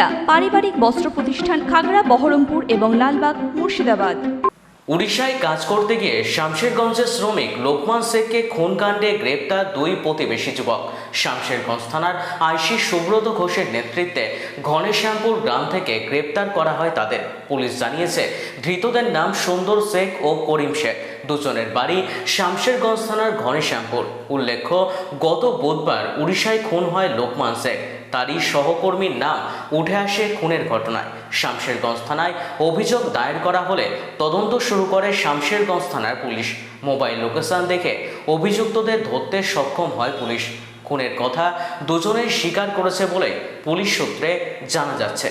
সুনিতা পারিবারিক বস্ত্র প্রতিষ্ঠান খাগড়া, বহরমপুর এবং লালবাগ, মুর্শিদাবাদ। উড়িষ্যায় কাজ করতে গিয়ে শামশেরগঞ্জের শ্রমিক লোকমান শেখকে খুনকাণ্ডে গ্রেপ্তার দুই প্রতিবেশী যুবক। শামশেরগঞ্জ থানার আইসি সুব্রত ঘোষের নেতৃত্বে ঘনেশ্যামপুর গ্রাম থেকে গ্রেপ্তার করা হয় তাদের। পুলিশ জানিয়েছে, ধৃতদের নাম সুন্দর শেখ ও করিম শেখ। দুজনের বাড়ি শামশেরগঞ্জ থানার ঘনেশ্যামপুর। উল্লেখ্য, গত বুধবার উড়িষ্যায় খুন হয় লোকমান শেখ। তারই সহকর্মীর নাম উঠে আসে খুনের ঘটনায় শামশেরগঞ্জ থানায় অভিযোগ দায়ের করা হলে তদন্ত শুরু করে শামশেরগঞ্জ থানার পুলিশ মোবাইল লোকেশন দেখে অভিযুক্তদের ধরতে সক্ষম হয় পুলিশ খুনের কথা দুজনেই স্বীকার করেছে বলে পুলিশ সূত্রে জানা যাচ্ছে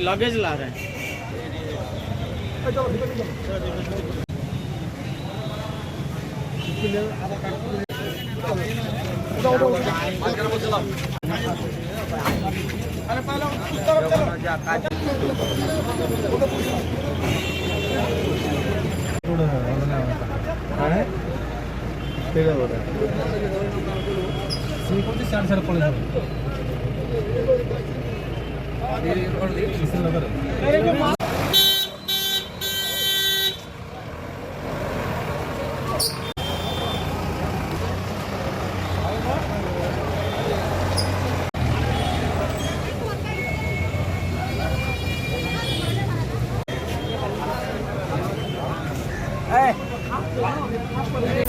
लगेज ला रहे हैं चार सर पड़े नगर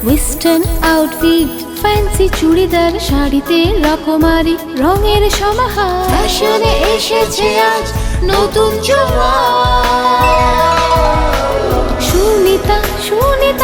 ওয়েস্টার্ন আউটফিট ফ্যান্সি চুড়িদার শাড়িতে রকমারি রঙের সমাহার। ফ্যাশনে এসেছে আজ নতুন সুনিতা সুনিতা